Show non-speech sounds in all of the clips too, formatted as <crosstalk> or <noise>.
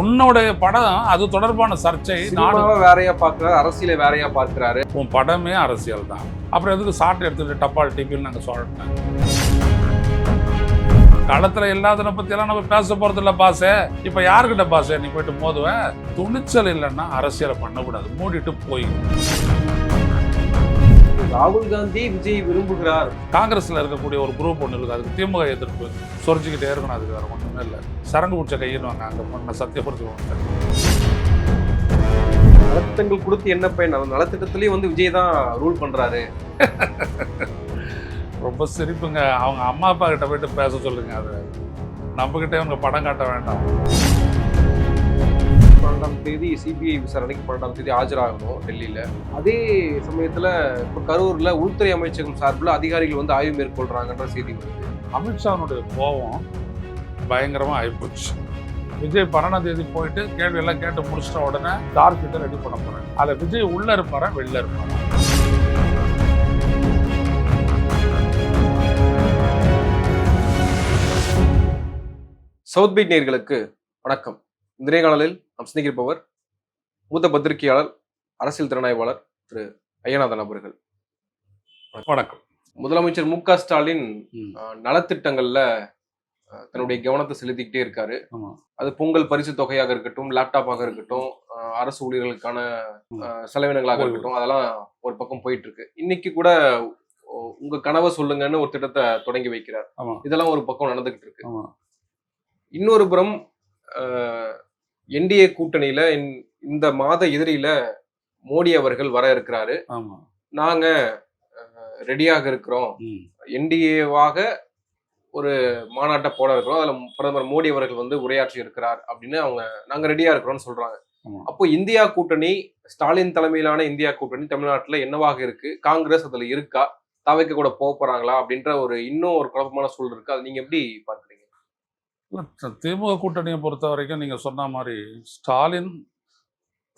உன்னுடைய படம் அது தொடர்பான சர்ச்சை நாடு சினிமாவை வேறையா பார்க்கிறாரு அரசியலை வேறையா பார்க்கிறாரு. உன் படமே அரசியல் தான். அப்புறம் எதுக்கு சாட்டை எடுத்துட்டு டப்பால் டிபின்னு நாங்கள் சொல்லிட்டேன் களத்துல பத்தி எல்லாம் நம்ம பேச போறது இல்ல பாசே. இப்ப யாருக்கிட்ட பாசே? நீ போயிட்டு மோதுவேன் துணிச்சல் இல்லைன்னா அரசியலை பண்ணக்கூடாது. மூடிட்டு போய் ராகுல் காந்தி விஜய் விரும்புகிறார். காங்கிரஸ்ல இருக்கக்கூடிய ஒரு குரூப் ஒன்று இருக்குது அதுக்கு திமுக எதிர்ப்பு. சொரிஞ்சுக்கிட்டே இருக்கணும். அதுக்கு வேற ஒண்ணுமே இல்லை. சரங்கு முடிச்ச கையிடுவாங்க அங்க பண்ண சத்தியபுரத்துக்கு நலத்திட்டங்கள் கொடுத்து என்ன பயன்? அந்த நலத்திட்டத்திலயும் வந்து விஜய் தான் ரூல் பண்றாரு. <laughs> ரொம்ப சிரிப்புங்க. அவங்க அம்மா அப்பா கிட்ட போயிட்டு பேச சொல்லுங்க. அது நம்ம கிட்டே அவங்க படம் காட்ட வேண்டாம். பன்னெண்டாம் தேதி சிபிஐ விசாரணைக்கு பன்னெண்டாம் தேதி ஆஜராகணும் டெல்லியில. அதே சமயத்துல இப்ப கரூர்ல உள்துறை அமைச்சகம் சார்பில் அதிகாரிகள் வந்து ஆய்வு மேற்கொள்றாங்கன்ற செய்தி வருது. அமித்ஷானுடைய கோபம் பயங்கரமா ஆயிப்போச்சு. விஜய் பன்னெண்டாம் தேதி போயிட்டு கேள்வி எல்லாம் கேட்டு முடிச்சிட்ட உடனே சார்ஜ் ஷீட்டை ரெடி பண்ண போறேன் அதுல விஜய் உள்ள இருப்பாரா வெளில இருப்பாரா? சவுத் பீட் நேயர்களுக்கு வணக்கம். இந்த நேர்காணலில் நாம் சிந்திக்கிருப்பவர் மூத்த பத்திரிகையாளர் அரசியல் திறனாய்வாளர் திரு ஐயநாதன் அவர்கள். வணக்கம். முதலமைச்சர் மு க ஸ்டாலின் நலத்திட்டங்கள்ல தன்னுடைய கவனத்தை செலுத்திக்கிட்டே இருக்காரு. அது பொங்கல் பரிசு தொகையாக இருக்கட்டும் லேப்டாப்பாக இருக்கட்டும் அரசு ஊழியர்களுக்கான செலவினங்களாக. இருக்கட்டும் அதெல்லாம் ஒரு பக்கம் போயிட்டு இருக்கு இன்னைக்கு கூட உங்க கனவை சொல்லுங்கன்னு ஒரு திட்டத்தை தொடங்கி வைக்கிறார். இதெல்லாம் ஒரு பக்கம் நடந்துகிட்டு இருக்கு. இன்னொரு புறம் என்டிஏ கூட்டணியில இந்த- மாத இறுதியில மோடி அவர்கள் வர இருக்கிறாரு. நாங்க ரெடியாக இருக்கிறோம். என்டிஏவாக ஒரு மாநாட்டை போட இருக்கிறோம். அதுல பிரதமர் மோடி அவர்கள் வந்து உரையாற்றி இருக்கிறார் அப்படின்னு அவங்க நாங்க ரெடியா இருக்கிறோம்னு சொல்றாங்க. அப்போ இந்தியா கூட்டணி ஸ்டாலின் தலைமையிலான இந்தியா கூட்டணி தமிழ்நாட்டுல என்னவாக இருக்கு? காங்கிரஸ் அதுல இருக்கா? தவைக்க கூட போக போறாங்களா? அப்படின்ற ஒரு இன்னும் ஒரு குழப்பமான சூழல் இருக்கு. அதை நீங்க எப்படி பார்க்கறீங்க? திமுக கூட்டணியை பொறுத்த வரைக்கும் நீங்கள் சொன்ன மாதிரி ஸ்டாலின்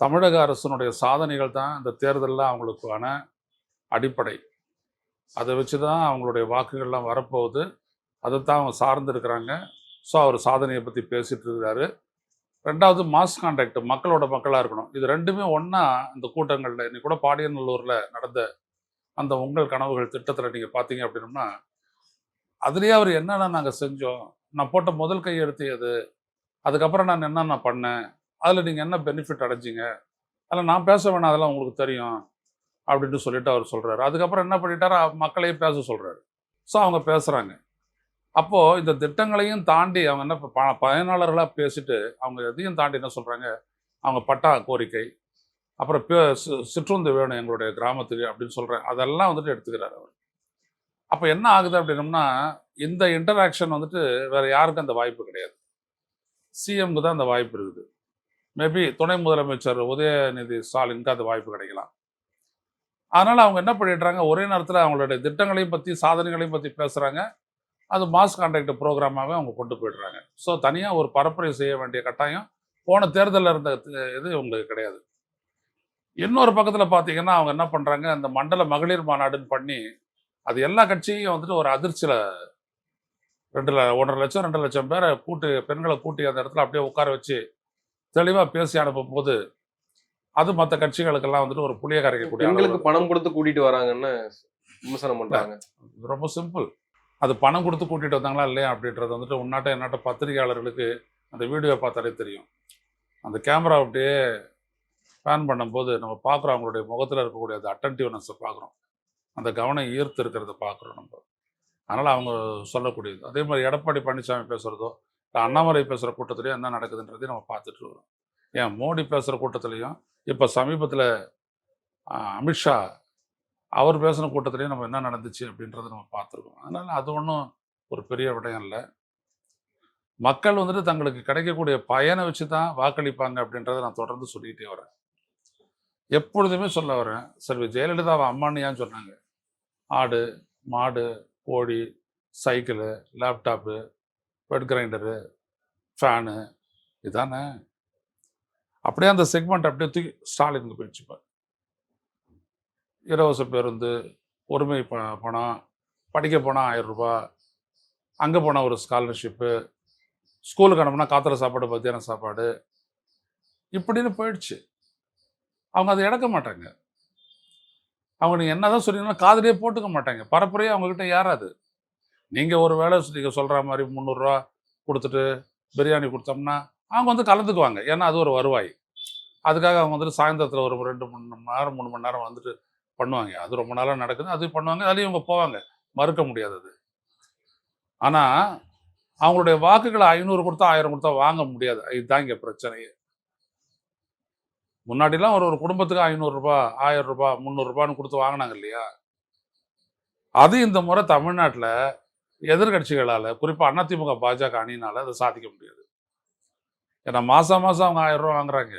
தமிழக அரசினுடைய சாதனைகள் தான் இந்த தேர்தலில் அவங்களுக்கான அடிப்படை. அதை வச்சு தான் அவங்களுடைய வாக்குகள்லாம் வரப்போகுது. அதைத்தான் அவங்க சார்ந்திருக்கிறாங்க. ஸோ அவர் சாதனையை பற்றி பேசிகிட்டு இருக்கிறாரு ரெண்டாவது மாஸ் கான்டாக்ட் மக்களோட மக்களாக இருக்கணும். இது ரெண்டுமே ஒன்றா இந்த கூட்டங்களில் இன்னைக்கு கூட பாடியநல்லூரில் நடந்த அந்த உங்கள் கனவுகள் திட்டத்தில் நீங்கள் பார்த்தீங்க அப்படின்னோம்னா அதுலேயே அவர் என்னென்ன நாங்கள் செஞ்சோம் நான் போட்ட முதல் கையெழுத்து எது அதுக்கப்புறம் நான் என்னென்ன பண்ணேன்? அதில் நீங்கள் என்ன பெனிஃபிட் அடைஞ்சிங்க? அதில் நான் பேச வேணாம் அதெல்லாம் உங்களுக்கு தெரியும் அப்படின்னு சொல்லிட்டு அவர் சொல்கிறாரு அதுக்கப்புறம் என்ன பண்ணிட்டாரு? மக்களையும் பேச சொல்கிறாரு ஸோ அவங்க பேசுகிறாங்க அப்போது இந்த திட்டங்களையும் தாண்டி அவங்க என்ன ப பயனாளர்களாக பேசிட்டு அவங்க எதையும் தாண்டி என்ன சொல்கிறாங்க அவங்க பட்டா கோரிக்கை அப்புறம் பே சிற்றுந்து வேணும் எங்களுடைய கிராமத்துக்கு அப்படின்னு சொல்கிறேன் அதெல்லாம் வந்துட்டு எடுத்துக்கிறார் அவர். அப்போ என்ன ஆகுது அப்படின்னம்னா இந்த இன்டராக்ஷன் வந்துட்டு வேறு யாருக்கும் அந்த வாய்ப்பு கிடையாது. சிஎம்க்கு தான் அந்த வாய்ப்பு இருக்குது. மேபி துணை முதலமைச்சர் உதயநிதி ஸ்டாலினுக்கு அந்த வாய்ப்பு கிடைக்கலாம். அதனால் அவங்க என்ன பண்ணிடுறாங்க? ஒரே நேரத்தில் அவங்களுடைய திட்டங்களையும் பற்றி சாதனைகளையும் பற்றி பேசுகிறாங்க அது மாஸ் கான்டாக்ட் ப்ரோக்ராமாகவே அவங்க கொண்டு போயிடுறாங்க. ஸோ தனியாக ஒரு பரப்புரை செய்ய வேண்டிய கட்டாயம். போன தேர்தலில் இருந்த இது உங்களுக்கு கிடையாது. இன்னொரு பக்கத்தில் பார்த்தீங்கன்னா அவங்க என்ன பண்ணுறாங்க அந்த மண்டல மகளிர் மாநாடுன்னு பண்ணி அது எல்லா கட்சியும் வந்துட்டு ஒரு அதிர்ச்சியில் ரெண்டு ஒன்றரை லட்சம் ரெண்டு லட்சம் பேரை கூட்டு பெண்களை கூட்டி அந்த இடத்துல அப்படியே உட்கார வச்சு தெளிவாக பேசி அனுப்பும் போது அது மற்ற கட்சிகளுக்கெல்லாம் வந்துட்டு ஒரு புளிய கரைக்கக்கூடிய பெண்களுக்கு அளவுல பணம் கொடுத்து கூட்டிட்டு வராங்கன்னு விமர்சனம் பண்றாங்க. இது ரொம்ப சிம்பிள். அது பணம் கொடுத்து கூட்டிட்டு வந்தாங்களா இல்லையா அப்படின்றது வந்துட்டு உன்னாட்ட என்னாட்ட பத்திரிகையாளர்களுக்கு அந்த வீடியோ பார்த்தாலே தெரியும். அந்த கேமரா அப்படியே பேன் பண்ணும்போது நம்ம பார்க்குறோம் அவங்களுடைய முகத்தில் இருக்கக்கூடிய அந்த அட்டன்டிவ்னஸை பார்க்குறோம். அந்த கவனம் ஈர்த்து இருக்கிறத பார்க்குறோம் நம்ம. அதனால் அவங்க சொல்லக்கூடியது. அதே மாதிரி எடப்பாடி பழனிசாமி பேசுகிறதோ இல்லை அண்ணாமலை பேசுகிற கூட்டத்திலையும் என்ன நடக்குதுன்றதையும் நம்ம பார்த்துட்டு வரோம் ஏன் மோடி பேசுகிற கூட்டத்துலேயும் இப்போ சமீபத்தில் அமித்ஷா அவர் பேசின கூட்டத்திலையும் நம்ம என்ன நடந்துச்சு அப்படின்றத நம்ம பார்த்துருக்கோம். அதனால் அது ஒன்றும் ஒரு பெரிய விடயம் இல்லை. மக்கள் வந்துட்டு தங்களுக்கு கிடைக்கக்கூடிய பயனை வச்சு தான் வாக்களிப்பாங்க அப்படின்றத நான் தொடர்ந்து சொல்லிக்கிட்டே வரேன். எப்பொழுதுமே சொல்ல வரேன் செல்வி ஜெயலலிதாவை அம்மான்னு ஏன் சொன்னாங்க? ஆடு மாடு கோழி cycle laptop bed grinder fan இதானே. அப்படியே அந்த செக்மெண்ட் அப்படியே தூக்கி ஸ்டாலினுக்கு போயிடுச்சுப்பார் இலவச பேருந்து ஒருமை ப பணம் படிக்க போனால் ஆயிரம் அங்கே போனால் ஒரு ஸ்காலர்ஷிப்பு ஸ்கூலுக்கு அனுப்புனா காத்திர சாப்பாடு மத்தியான சாப்பாடு இப்படின்னு போயிடுச்சு. அவங்க அதை இழக்க மாட்டாங்க. அவங்க நீங்கள் என்ன தான் சொன்னீங்கன்னா காதலே போட்டுக்க மாட்டாங்க. பரப்புரையே அவங்கக்கிட்ட ஏறாது. நீங்கள் ஒரு வேளை நீங்கள் சொல்கிற மாதிரி முந்நூறுரூவா கொடுத்துட்டு பிரியாணி கொடுத்தோம்னா அவங்க வந்து கலந்துக்குவாங்க. ஏன்னா அது ஒரு வருவாய். அதுக்காக அவங்க வந்துட்டு சாயந்தரத்தில் ஒரு ரெண்டு மூணு மணி நேரம் மூணு மணி நேரம் வந்துட்டு பண்ணுவாங்க. அது ரொம்ப நாளாக நடக்குது. அது பண்ணுவாங்க. அதுலேயும் இவங்க போவாங்க. மறுக்க முடியாது அது. ஆனால் அவங்களுடைய வாக்குகளை ஐநூறு கொடுத்தா ஆயிரம் கொடுத்தா வாங்க முடியாது. இதுதான் இங்கே பிரச்சனையே. முன்னாடிலாம் ஒரு ஒரு குடும்பத்துக்கு ஐநூறுரூபா ஆயிரம் ரூபா முந்நூறுரூபான்னு கொடுத்து வாங்கினாங்க இல்லையா? அது இந்த முறை தமிழ்நாட்டில் எதிர்கட்சிகளால் குறிப்பாக அதிமுக பாஜக அணியினால் அதை சாதிக்க முடியாது. ஏன்னா மாதம் மாதம் அவங்க ஆயிரம் ரூபா வாங்குறாங்க.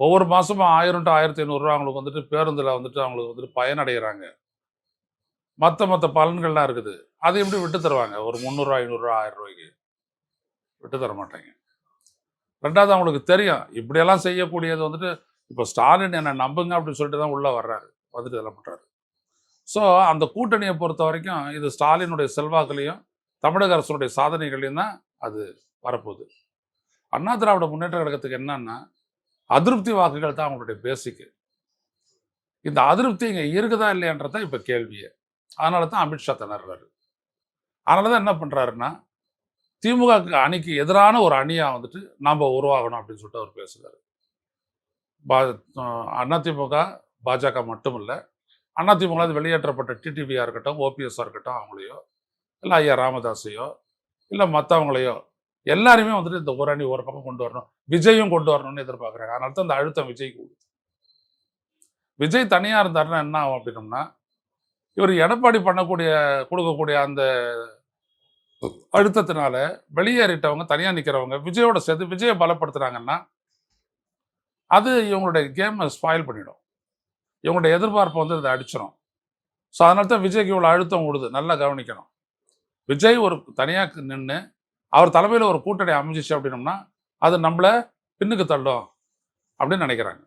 ஒவ்வொரு மாதமும் ஆயிரம் டு ஆயிரத்தி ஐநூறுரூவா அவங்களுக்கு வந்துட்டு பேருந்தில் வந்துட்டு அவங்களுக்கு வந்துட்டு பயனடைகிறாங்க மற்ற மற்ற பலன்கள்லாம் இருக்குது. அதை எப்படி விட்டு தருவாங்க ஒரு முந்நூறுரூவா ஐநூறுரூவா ஆயிரம் ரூபாய்க்கு விட்டு தர மாட்டாங்க ரெண்டாவது அவங்களுக்கு தெரியும். இப்படியெல்லாம் செய்யக்கூடியது வந்துட்டு இப்போ ஸ்டாலின் என்னை நம்புங்க அப்படின்னு சொல்லிட்டு தான் உள்ளே வர்றாரு. வந்துட்டு இதெல்லாம் பண்ணுறாரு ஸோ அந்த கூட்டணியை பொறுத்த வரைக்கும் இது ஸ்டாலினுடைய செல்வாக்குலையும் தமிழக அரசுடைய சாதனைகளையும் தான் அது வரப்போகுது. அண்ணா திராவிட முன்னேற்ற கழகத்துக்கு என்னன்னா அதிருப்தி வாக்குகள் தான் அவங்களுடைய பேசிக்கு இந்த அதிருப்தி இங்கே இருக்குதா இல்லையன்றதான் இப்போ கேள்வியே. அதனால தான் அமித்ஷா திணறாரு அதனால தான் என்ன பண்ணுறாருன்னா திமுக அணிக்கு எதிரான ஒரு அணியாக வந்துட்டு நாம் உருவாகணும் அப்படின்னு சொல்லிட்டு அவர் பேசுகிறாரு பா அதிமுக பாஜக மட்டும் இல்லை அதிமுக வெளியேற்றப்பட்ட டிடிவியாக இருக்கட்டும் ஓபிஎஸ்ஸாக இருக்கட்டும் அவங்களையோ இல்லை ஐயா ராமதாஸையோ இல்லை மற்றவங்களையோ எல்லாருமே வந்துட்டு இந்த ஒரு அணி ஒரு பக்கம் கொண்டு வரணும். விஜயும் கொண்டு வரணும்னு எதிர்பார்க்குறாங்க அதனால தான் இந்த அழுத்தம் விஜய்க்கு கொடுத்து விஜய் தனியாக இருந்தாருன்னா என்ன ஆகும் அப்படின்னம்னா இவர் எடப்பாடி பண்ணக்கூடிய கொடுக்கக்கூடிய அந்த அழுத்தத்தினால வெளியேறிட்டவங்க தனியாக நிற்கிறவங்க விஜயோட சேர்த்து விஜயை பலப்படுத்துறாங்கன்னா அது இவங்களுடைய கேமை ஸ்பாயில் பண்ணிடும். இவங்களுடைய எதிர்பார்ப்பை வந்து இதை அடிச்சிடும் ஸோ அதனால தான் விஜய்க்கு இவ்வளோ அழுத்தம் கொடுது நல்லா கவனிக்கணும். விஜய் ஒரு தனியாக நின்று அவர் தலைமையில் ஒரு கூட்டணி அமைஞ்சிச்சு அப்படின்னம்னா அது நம்மளை பின்னுக்கு தள்ளும் அப்படின்னு நினைக்கிறாங்க.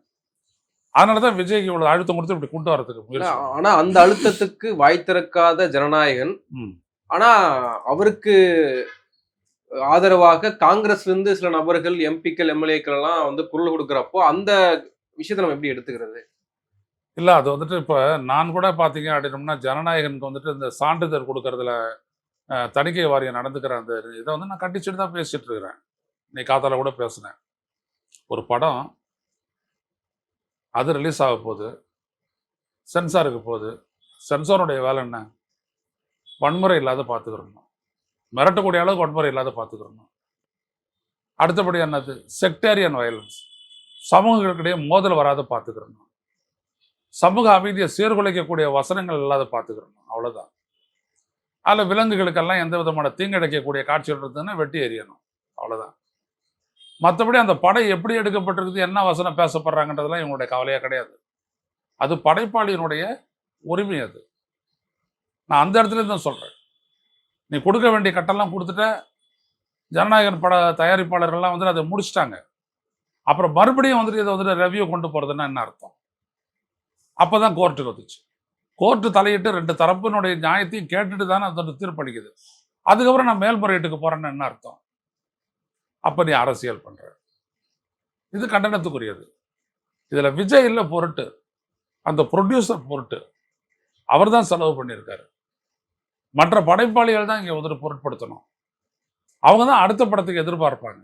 அதனால தான் விஜய்க்கு இவ்வளோ அழுத்தம் கொடுத்து இப்படி கொண்டு வரதுக்கு முயற்சி ஆனா- ஆனா அந்த அழுத்தத்துக்கு வாய் திறக்காத ஜனநாயகன். ஆனா அவருக்கு ஆதரவாக காங்கிரஸ்ல இருந்து சில நபர்கள் எம்பிக்கள் எம்எல்ஏக்கள் எல்லாம் வந்து குரல் கொடுக்குறப்போ அந்த விஷயத்தை நம்ம எப்படி எடுத்துக்கிறது? இல்லை அது வந்துட்டு இப்போ நான் கூட பார்த்தீங்க அப்படின்னம்னா ஜனநாயகனுக்கு வந்துட்டு இந்த சான்றிதழ் கொடுக்கறதுல தணிக்கை வாரியம் நடந்துக்கிற அந்த இதை வந்து நான் கண்டிச்சுட்டு தான் பேசிட்டு இருக்கிறேன். நீ காத்தால கூட பேசினேன். ஒரு படம் அது ரிலீஸ் ஆக போகுது. சென்சாருக்கு போகுது. சென்சாருடைய வேலை என்ன? வன்முறை இல்லாத பார்த்துக்கிறணும். மிரட்டக்கூடிய அளவுக்கு வன்முறை இல்லாத பார்த்துக்கிறணும். அடுத்தபடி என்னது? செக்டேரியன் வயலன்ஸ் சமூகங்களுக்கிடையே மோதல் வராத பார்த்துக்கிறணும். சமூக அமைதியை சீர்குலைக்கக்கூடிய வசனங்கள் இல்லாத பார்த்துக்கிறணும். அவ்வளோதான் அதில் விலங்குகளுக்கெல்லாம் எந்த விதமான தீங்கிழைக்கக்கூடிய காட்சிகள் இருந்ததுன்னா வெட்டி எறியணும். அவ்வளோதான் மற்றபடி அந்த படை எப்படி எடுக்கப்பட்டிருக்குது என்ன வசனம் பேசப்படுறாங்கன்றதெல்லாம் இவங்களுடைய கவலையாக கிடையாது. அது படைப்பாளியினுடைய உரிமை அது. நான் அந்த இடத்துல தான் சொல்கிறேன் நீ கொடுக்க வேண்டிய கட்டெல்லாம் கொடுத்துட்ட ஜனநாயகன் பட தயாரிப்பாளர்கள்லாம் வந்துட்டு அதை முடிச்சிட்டாங்க. அப்புறம் மறுபடியும் வந்துட்டு இதை வந்துட்டு ரெவ்யூ கொண்டு போகிறதுன்னா என்ன அர்த்தம்? அப்போ தான் கோர்ட்டுக்கு வந்துச்சு. கோர்ட்டு தலையிட்டு ரெண்டு தரப்பினுடைய நியாயத்தையும் கேட்டுட்டு தானே அதோட தீர்ப்பளிக்குது. அதுக்கப்புறம் நான் மேல்முறையீட்டுக்கு போகிறேன்னு என்ன அர்த்தம்? அப்போ நீ அரசியல் பண்ணுற இது கண்டனத்துக்குரியது. இதில் விஜய் இல்லை பொருட்டு அந்த ப்ரொடியூசர் பொருட்டு அவர் தான் செலவு பண்ணியிருக்காரு. மற்ற படைப்பாளிகள் தான் இங்கே வந்துட்டு பொருட்படுத்தணும். அவங்க தான் அடுத்த படத்துக்கு எதிர்பார்ப்பாங்க.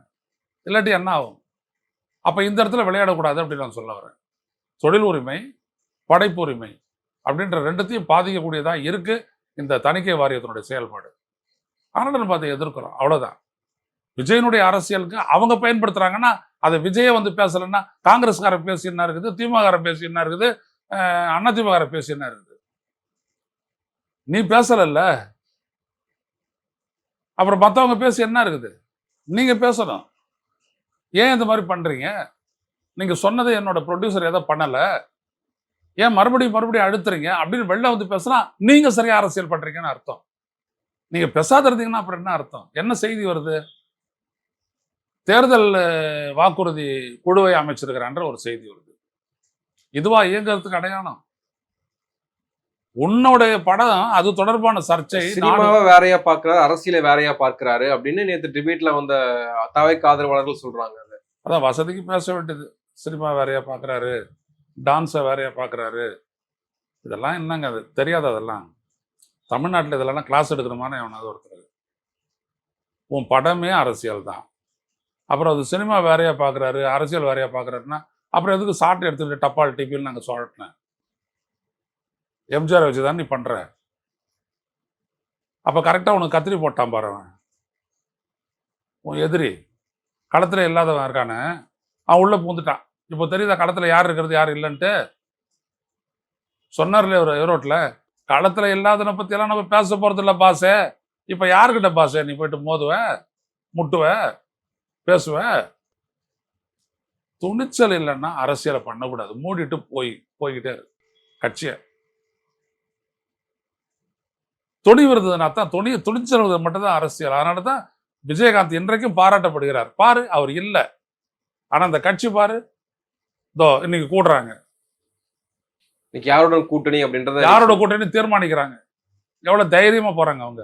இல்லாட்டி என்ன ஆகும்? அப்போ இந்த இடத்துல விளையாடக்கூடாது அப்படின்னு நான் சொல்ல வரேன். தொழில் உரிமை படைப்பு உரிமை அப்படின்ற ரெண்டுத்தையும் பாதிக்கக்கூடியதாக இருக்குது இந்த தணிக்கை வாரியத்தினுடைய செயல்பாடு. அதனால நம்ம அதை எதிர்க்கிறோம். அவ்வளோதான் விஜயனுடைய அரசியலுக்கு அவங்க பயன்படுத்துகிறாங்கன்னா அதை விஜயை வந்து பேசலைன்னா காங்கிரஸ்காரர் பேசி என்ன இருக்குது திமுக பேசி என்ன இருக்குது அண்ணா பேசி என்ன இருக்குது. நீ பேசலல்ல? அப்புறம் மற்றவங்க பேசி என்ன இருக்குது? நீங்க பேசணும். ஏன் இந்த மாதிரி பண்றீங்க? நீங்க சொன்னதை என்னோட ப்ரொடியூசர் ஏதோ பண்ணல. ஏன் மறுபடியும் மறுபடியும் அழுத்துறீங்க? அப்படின்னு வெளில வந்து பேசுனா நீங்க சரியா அரசியல் பண்றீங்கன்னு அர்த்தம். நீங்க பேசாத இருந்தீங்கன்னா அப்புறம் என்ன அர்த்தம்? என்ன செய்தி வருது? தேர்தல் வாக்குறுதி குழுவை அமைச்சிருக்கிறான்ற ஒரு செய்தி வருது. இதுவா இயங்குறதுக்கு அடையாளம்? உன்னுடைய படம் அது தொடர்பான சர்ச்சை. சினிமாவை வேறையா பார்க்கறாரு அரசியலை வேறையா பார்க்கறாரு அப்படின்னு நேத்து டிபேட்ல வந்த தவைக்கு ஆதரவாளர்கள் சொல்றாங்க அதான் வசதிக்கு பேச வேண்டியது. சினிமா வேறையா பார்க்குறாரு டான்ஸை வேறையா பார்க்குறாரு. இதெல்லாம் என்னங்க அது? தெரியாது அதெல்லாம். தமிழ்நாட்டில் இதெல்லாம் கிளாஸ் எடுக்கிற மாதிரி எவனாவது ஒருத்தர் உன் படமே அரசியல் தான். அப்புறம் அது சினிமா வேறையா பார்க்குறாரு அரசியல் வேறையா பார்க்குறாருன்னா அப்புறம் எதுக்கு சாட்டை எடுத்துட்டு டப்பால் டிபின்னு நாங்கள் சொல்லட்டினேன் எம்ஜிஆர் வச்சு தான் நீ பண்ணுற அப்போ கரெக்டாக உனக்கு கத்திரி போட்டான் பாரு அவன். உன் எதிரி. களத்தில் இல்லாதவன் இருக்கானே. அவன் உள்ளே பூந்துட்டான். இப்போ தெரியுதா களத்தில் யார் இருக்கிறது யார் இல்லைன்ட்டு? சொன்னார்ல ஒரு ஈரோட்டில் களத்தில் இல்லாதனை பற்றியெல்லாம் நம்ம பேச போகிறது இல்லை பாசே. இப்போ யார்கிட்ட பாசே? நீ போயிட்டு மோதுவ முட்டுவ பேசுவ? துணிச்சல் இல்லைன்னா அரசியலை பண்ணக்கூடாது. மூடிட்டு போய் போய்கிட்டே இரு. கட்சியை. துணிவு இருந்ததுன்னா தான் துணி துணிச்சல் இருந்தது மட்டும்தான் அரசியல். அதனால தான் விஜயகாந்த் இன்றைக்கும் பாராட்டப்படுகிறார். பாரு அவர் இல்லை. ஆனா அந்த கட்சி பாரு இதோ இன்னைக்கு கூடுறாங்க. இன்னைக்கு யாருடன் கூட்டணி அப்படின்றத யாரோட கூட்டணி தீர்மானிக்கிறாங்க. எவ்வளவு தைரியமா போறாங்க அவங்க?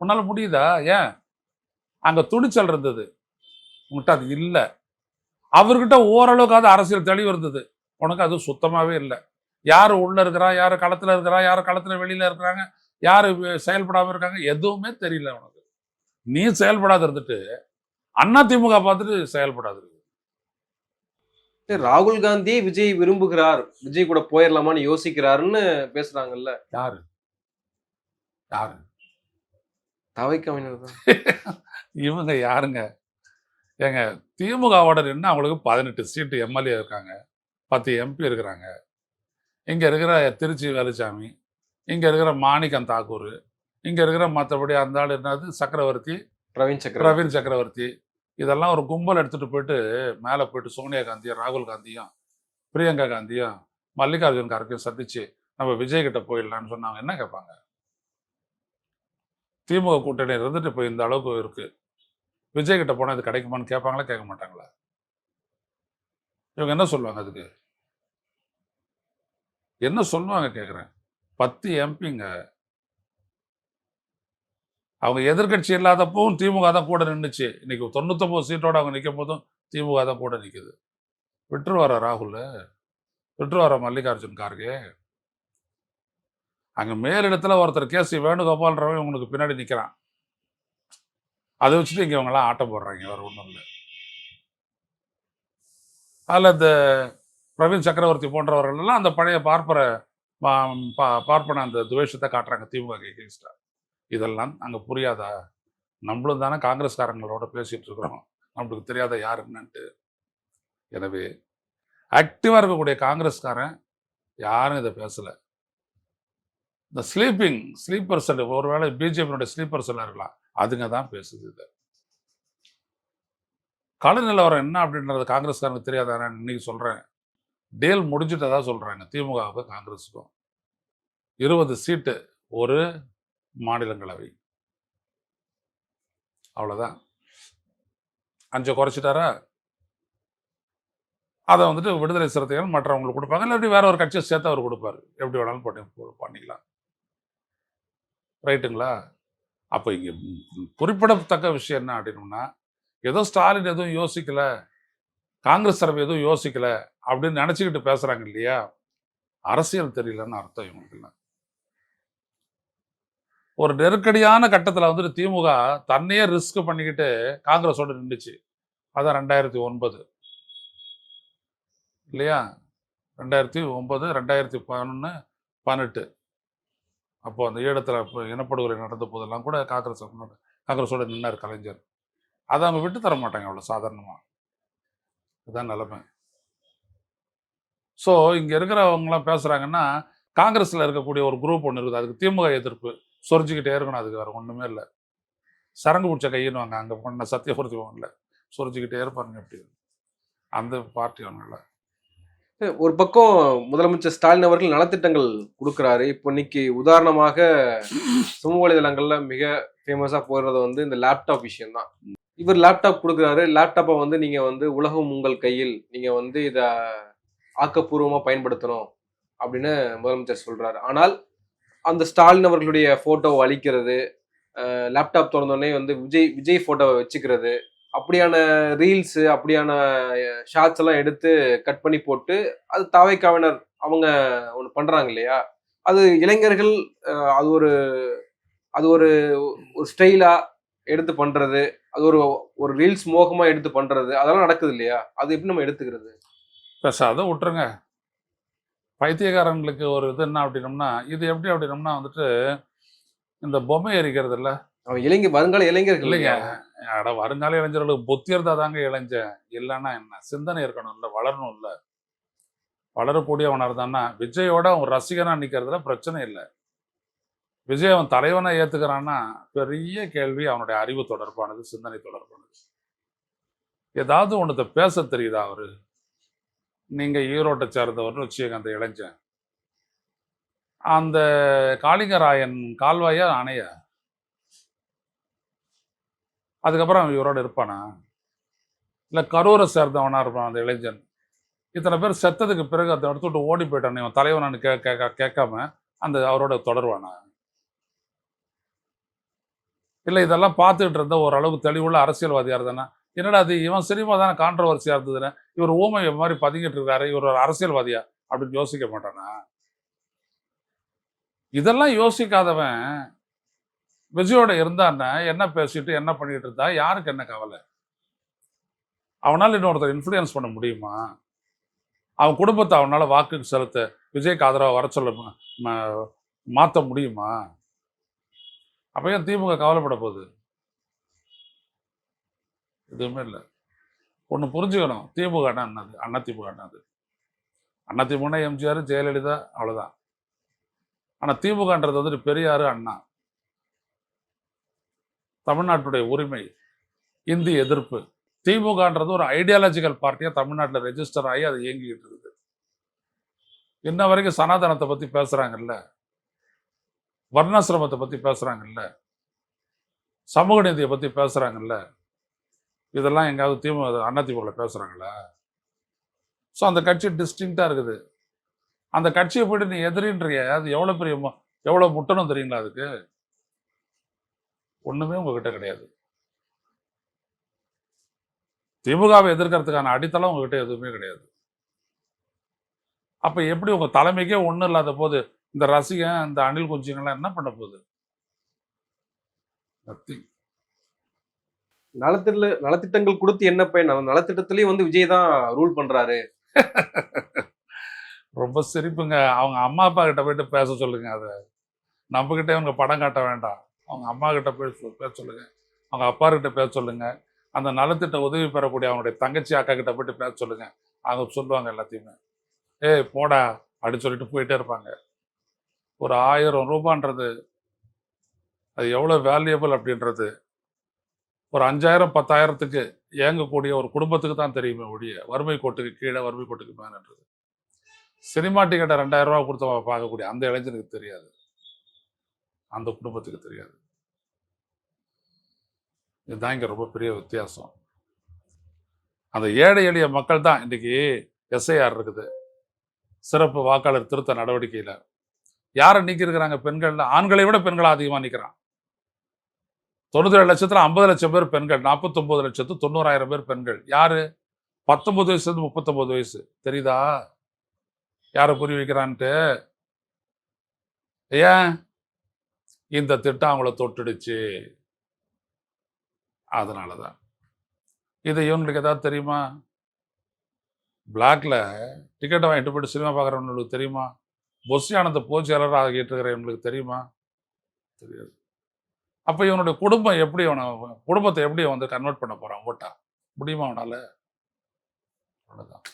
உன்னால முடியுதா? ஏன்? அங்க துணிச்சல் இருந்தது. உங்ககிட்ட அது இல்ல. அவர்கிட்ட ஓரளவுக்கு அது அரசியல் தெளிவு இருந்தது. உனக்கு அது சுத்தமாவே இல்லை. யார் உள்ள இருக்கிறா யார் களத்துல இருக்கிறா யார் களத்துல வெளியில இருக்கிறாங்க யார் செயல்படாம இருக்காங்க? எதுவுமே தெரியல உனக்கு. நீ செயல்படாத இருந்துட்டு அண்ணா திமுக பார்த்துட்டு செயல்படாது ராகுல் காந்தியே விஜய் விரும்புகிறார். விஜய் கூட போயிடலாமான்னு யோசிக்கிறாருன்னு பேசுறாங்கல்ல. யாரு? யாரு? தவைக்கவினர் தான். <laughs> இவங்க யாருங்க? ஏங்க திமுகவோட நின்று அவங்களுக்கு பதினெட்டு சீட்டு எம்எல்ஏ இருக்காங்க. பத்து எம்பி இருக்கிறாங்க. இங்கே இருக்கிற திருச்சி வேலுச்சாமி இங்கே இருக்கிற மாணிக்கம் தாக்கூர். இங்கே இருக்கிற மற்றபடி அந்த ஆள் என்னது? சக்கரவர்த்தி பிரவீன் சக்கர பிரவீன் சக்கரவர்த்தி. இதெல்லாம் ஒரு கும்பல் எடுத்துட்டு போயிட்டு மேலே போயிட்டு சோனியா காந்தியும் ராகுல் காந்தியும் பிரியங்கா காந்தியும் மல்லிகார்ஜுன் கார்கையும் சந்திச்சு நம்ம விஜய் கிட்ட போயிடலாம்னு சொன்னாங்க. என்ன கேட்பாங்க திமுக கூட்டணி இருந்துட்டு இப்போ இந்த அளவுக்கு இருக்கு. விஜய் கிட்ட போனால் இது கிடைக்குமான்னு கேட்பாங்களா கேட்க மாட்டாங்களா? இவங்க என்ன சொல்லுவாங்க அதுக்கு? என்ன சொல்லுவாங்க கேட்குறேன் பத்து எம்பிங்க. அவங்க எதிர்க்கட்சி இல்லாதப்பவும் திமுக தான் கூட நின்றுச்சு இன்னைக்கு தொண்ணூத்தொம்பது சீட்டோட அவங்க நிற்கும் போதும் திமுக தான் கூட நிற்குது விட்டுருவாரா ராகுல் விட்டுருவாரா மல்லிகார்ஜுன் கார்கே? அங்கே மேலிடத்தில் ஒருத்தர் கே சி வேணுகோபால்ன்றவன் உங்களுக்கு பின்னாடி நிற்கிறான் அதை வச்சுட்டு இங்கே இவங்கெல்லாம் ஆட்டம் போடுறாங்க வேறு ஒன்றும் இல்லை. அதில் இந்த பிரவீன் சக்கரவர்த்தி போன்றவர்கள் எல்லாம் அந்த பழைய பார்ப்பரை பா- பார்ப்பன அந்த துவேஷத்தை காட்டுறாங்க திமுக எகெயின்ஸ்டா இதெல்லாம் அங்கே புரியாதா? நம்மளும் தானே காங்கிரஸ்காரங்களோட பேசிகிட்டு இருக்கிறோம். நம்மளுக்கு தெரியாத யார் என்னன்ட்டு. எனவே ஆக்டிவாக இருக்கக்கூடிய காங்கிரஸ்காரன் யாரும் இதை பேசலை. இந்த ஸ்லீப்பிங் ஸ்லீப்பர் செல் ஒருவேளை பிஜேபியினுடைய ஸ்லீப்பர் செல்லாக இருக்கலாம். அதுங்க தான் பேசுது இதை. கள நிலவரம் என்ன அப்படின்றது காங்கிரஸ்காரனுக்கு தெரியாதா இன்னைக்கு சொல்கிறேன் டேல் முடிஞ்சிட்டதா சொல்கிறாங்க திமுகவுக்கும் காங்கிரஸுக்கும். இருபது சீட்டு ஒரு மாநிலங்களவை. அவ்வளோதான். அஞ்சு குறைச்சிட்டாரா? அதை வந்துட்டு விடுதலை சிறுத்தைகள் மற்றவங்களுக்கு கொடுப்பாங்க. இல்லாட்டி வேற ஒரு கட்சியை சேர்த்து அவர் கொடுப்பாரு. எப்படி வேணாலும் பண்ணி பண்ணிக்கலாம். ரைட்டுங்களா? அப்போ இங்கே குறிப்பிடத்தக்க விஷயம் என்ன அப்படின்னோம்னா ஏதோ ஸ்டாலின் எதுவும் யோசிக்கல. காங்கிரஸ் தரப்பு எதுவும் யோசிக்கல அப்படின்னு நினச்சிக்கிட்டு பேசுறாங்க இல்லையா? அரசியல் தெரியலன்னு அர்த்தம் இவங்களுக்குலாம் ஒரு நெருக்கடியான கட்டத்தில் வந்துட்டு திமுக தன்னையே ரிஸ்க் பண்ணிக்கிட்டு காங்கிரஸோட நின்றுச்சு அதான் ரெண்டாயிரத்தி ஒன்பது. இல்லையா? ரெண்டாயிரத்தி ஒன்பது ரெண்டாயிரத்தி பதினொன்று பதினெட்டு அப்போ அந்த ஈழத்தில் இப்போ இனப்படுகொலை நடந்த போதெல்லாம் கூட காங்கிரஸ் காங்கிரஸோட நின்னார் கலைஞர். அதை அவங்க விட்டு தர மாட்டாங்க அவ்வளோ சாதாரணமாக இதுதான் நிலைமை. ஸோ இங்கே இருக்கிறவங்களாம் பேசுகிறாங்கன்னா காங்கிரஸில் இருக்கக்கூடிய ஒரு குரூப் ஒன்று இருக்குது. அதுக்கு திமுக எதிர்ப்பு. சொரிஞ்சுக்கிட்டே இருக்கணும் அதுக்கு வேறு ஒன்றுமே இல்லை. சரங்கு பிடிச்ச கையின்னுவாங்க அங்கே பண்ண சத்தியபுரத்தி பவனில் சொரிஞ்சுக்கிட்டே இருப்பாங்க எப்படி. அந்த பார்ட்டி அவங்கள ஒரு பக்கம் முதலமைச்சர் ஸ்டாலின் அவர்கள் நலத்திட்டங்கள் கொடுக்குறாரு. இப்போ இன்னைக்கு உதாரணமாக சமூக வலைதளங்கள்ல மிக ஃபேமஸா போடுறது வந்து இந்த லேப்டாப் விஷயம் தான் இவர் லேப்டாப் கொடுக்குறாரு. லேப்டாப்பை வந்து நீங்க வந்து உலகம் உங்கள் கையில் நீங்க வந்து இத ஆக்கப்பூர்வமா பயன்படுத்தணும் அப்படின்னு முதலமைச்சர் சொல்றாரு. ஆனால் அந்த ஸ்டாலின் அவர்களுடைய போட்டோவை அழிக்கிறது லேப்டாப் திறந்தோடனே வந்து விஜய் விஜய் போட்டோவை வச்சுக்கிறது அப்படியான ரீல்ஸு அப்படியான ஷார்ட்ஸ் எல்லாம் எடுத்து கட் பண்ணி போட்டு அது தாவைக்காவினர் அவங்க ஒன்று பண்ணுறாங்க இல்லையா? அது இளைஞர்கள் அது ஒரு அது ஒரு ஒரு ஸ்டைலாக எடுத்து பண்றது அது ஒரு ஒரு ரீல்ஸ் மோகமா எடுத்து பண்றது அதெல்லாம் நடக்குது இல்லையா? அது எப்படி நம்ம எடுத்துக்கிறது? பேசாத விட்டுருங்க. பைத்தியக்காரங்களுக்கு ஒரு இது என்ன அப்படின்னம்னா இது எப்படி அப்படின்னம்னா வந்துட்டு இந்த பொம்மை எரிக்கிறது இல்ல. அவன் இளைஞர் வருங்கால இளைஞர்கள் இல்லைங்க. அட வருங்கால இளைஞர்களுக்கு புத்தி இருந்தா தாங்க இளைஞன். இல்லைன்னா என்ன? சிந்தனை இருக்கணும்ல வளரணும்ல வளரக்கூடியவனா இருந்தான்னா விஜயோட அவன் ரசிகனா நிக்கிறதுல பிரச்சனை இல்லை. விஜய் அவன் தலைவனை ஏத்துக்கிறான்னா பெரிய கேள்வி அவனுடைய அறிவு தொடர்பானது சிந்தனை தொடர்பானது. ஏதாவது ஒன்றத்தை பேச தெரியுதா அவர்? நீங்கள் ஈரோட்டை சேர்ந்தவர்னு வச்சுக்கோங்க அந்த இளைஞன். அந்த காளிங்கராயன் கால்வாயா அணைய? அதுக்கப்புறம் அவன் இவரோட இருப்பானா? இல்லை கரூரை சேர்ந்தவனா இருப்பான் அந்த இளைஞன்? இத்தனை பேர் செத்ததுக்கு பிறகு அதை எடுத்து விட்டு ஓடி போயிட்டான் இவன் தலைவனான்னு கே கேட்க கேட்காம அந்த அவரோட தொடர்வானா இல்லை இதெல்லாம் பார்த்துக்கிட்டு இருந்த ஓரளவுக்கு தெளிவுள்ள அரசியல்வாதியாக தானே என்னடா அது இவன் சினிமா தானே கான்ட்ரவர்சியாக இருந்ததுன்னு? இவர் ஊமை மாதிரி பதுங்கிட்டு இருக்காரு இவர் ஒரு அரசியல்வாதியா? அப்படின்னு யோசிக்க மாட்டானா? இதெல்லாம் யோசிக்காதவன் விஜயோட இருந்தான்னா என்ன பேசிட்டு என்ன பண்ணிட்டு இருந்தா? யாருக்கு என்ன கவலை? அவனால் இன்னொருத்தர் இன்ஃப்ளூயன்ஸ் பண்ண முடியுமா? அவன் குடும்பத்தை அவனால் வாக்குக்கு செலுத்த விஜய்க்கு ஆதரவாக வர சொல்ல மாற்ற முடியுமா? அப்போ ஏன் திமுக கவலைப்பட போகுது? எதுவுமே இல்லை. ஒன்று புரிஞ்சுக்கணும். திமுக என்னது அண்ணா திமுக என்னது அண்ணா திமுகனா எம்ஜிஆர் ஜெயலலிதா அவ்வளோதான் ஆனால் திமுகன்றது வந்துட்டு பெரியாரு அண்ணா. தமிழ்நாட்டுடைய உரிமை இந்தி எதிர்ப்பு. திமுகன்றது ஒரு ஐடியாலஜிக்கல் பார்ட்டியாக தமிழ்நாட்டில் ரெஜிஸ்டர் ஆகி அது இயங்கிக்கிட்டு இருக்குது. இன்ன வரைக்கும் சனாதனத்தை பற்றி பேசுகிறாங்கல்ல வர்ணாசிரமத்தை பற்றி பேசுறாங்கல்ல? சமூக நீதியை பற்றி பேசுகிறாங்கல்ல இதெல்லாம் எங்கேயாவது திமுக அண்ணா பேசுகிறாங்களா ஸோ அந்த கட்சி டிஸ்டிங்டாக இருக்குது. அந்த கட்சியை போய்ட்டு நீ எதிரின்றிய அது எவ்வளோ பெரிய மு- முட்டணும் தெரியுங்களா அதுக்கு? ஒன்றுமே உங்ககிட்ட கிடையாது. திமுகவை எதிர்க்கிறதுக்கான அடித்தளம் உங்ககிட்ட எதுவுமே கிடையாது. அப்போ எப்படி உங்கள் தலைமைக்கே ஒன்றும் இல்லாத போது இந்த ரசிகன் இந்த அணில் குஞ்சுங்கெல்லாம் என்ன பண்ண போகுது? Nothing. நலத்திட்ட நலத்திட்டங்கள் கொடுத்து என்ன பயன்? அந்த நலத்திட்டத்திலயும் வந்து விஜய் தான் ரூல் பண்றாரு. <laughs> ரொம்ப சிரிப்புங்க. அவங்க அம்மா அப்பா கிட்ட போயிட்டு பேச சொல்லுங்க அதை. நம்ம கிட்ட இவங்க படம் காட்ட வேண்டாம். அவங்க அம்மா கிட்ட போய் பேச சொல்லுங்க. அவங்க அப்பா கிட்ட பேச சொல்லுங்க. அந்த நலத்திட்ட உதவி பெறக்கூடிய அவங்களுடைய தங்கச்சி அக்கா கிட்ட போயிட்டு பேச சொல்லுங்க. அவங்க சொல்லுவாங்க எல்லாத்தையுமே. ஏய் போடா அப்படின்னு சொல்லிட்டு போயிட்டே இருப்பாங்க. ஒரு ஆயிரம் ரூபான்றது அது எவ்வளோ வேல்யூபிள் அப்படின்றது ஒரு அஞ்சாயிரம் பத்தாயிரத்துக்கு இயங்கக்கூடிய ஒரு குடும்பத்துக்கு தான் தெரியுமே ஒழிய வறுமை கோட்டுக்கு கீழே வறுமை கோட்டுக்கு மேலன்றது. சினிமா டிக்கெட்டை ரெண்டாயிரம் ரூபா கொடுத்து பார்க்கக்கூடிய அந்த இளைஞனுக்கு தெரியாது. அந்த குடும்பத்துக்கு தெரியாது. இதுதான் இங்கே ரொம்ப பெரிய வித்தியாசம். அந்த ஏழை எளிய மக்கள் தான் இன்றைக்கி எஸ்ஐஆர் இருக்குது. சிறப்பு வாக்காளர் திருத்த நடவடிக்கையில் யாரை நீக்கியிருக்கிறாங்க பெண்கள்ல ஆண்களை விட பெண்கள் அதிகமா நீக்கிறான். தொண்ணூத்தி ஏழு லட்சத்துல ஐம்பது லட்சம் பேர் பெண்கள் நாற்பத்தொன்பது லட்சத்து தொண்ணூறாயிரம் பேர் பெண்கள். யாரு? பத்தொன்பது வயசுல இருந்து முப்பத்தொன்பது வயசு. தெரியுதா? யாரை புரிய வைக்கிறான்ட்டு? ஏன்? இந்த திட்டம் அவங்கள தொட்டுடுச்சு. அதனாலதான். இது இவங்களுக்கு ஏதாவது தெரியுமா? பிளாக்ல டிக்கெட்டை வாங்கிட்டு போயிட்டு சினிமா பார்க்குறவங்களுக்கு தெரியுமா? பொஸ்யானந்த பொதுச்செயலராக ஆகிட்டு இருக்கிறவங்களுக்கு தெரியுமா? தெரியாது. அப்போ இவனுடைய குடும்பம் எப்படி அவனை குடும்பத்தை எப்படி வந்து கன்வெர்ட் பண்ண போகிறான் ஓட்டா. முடியுமா அவனால்? அவ்வளோதான்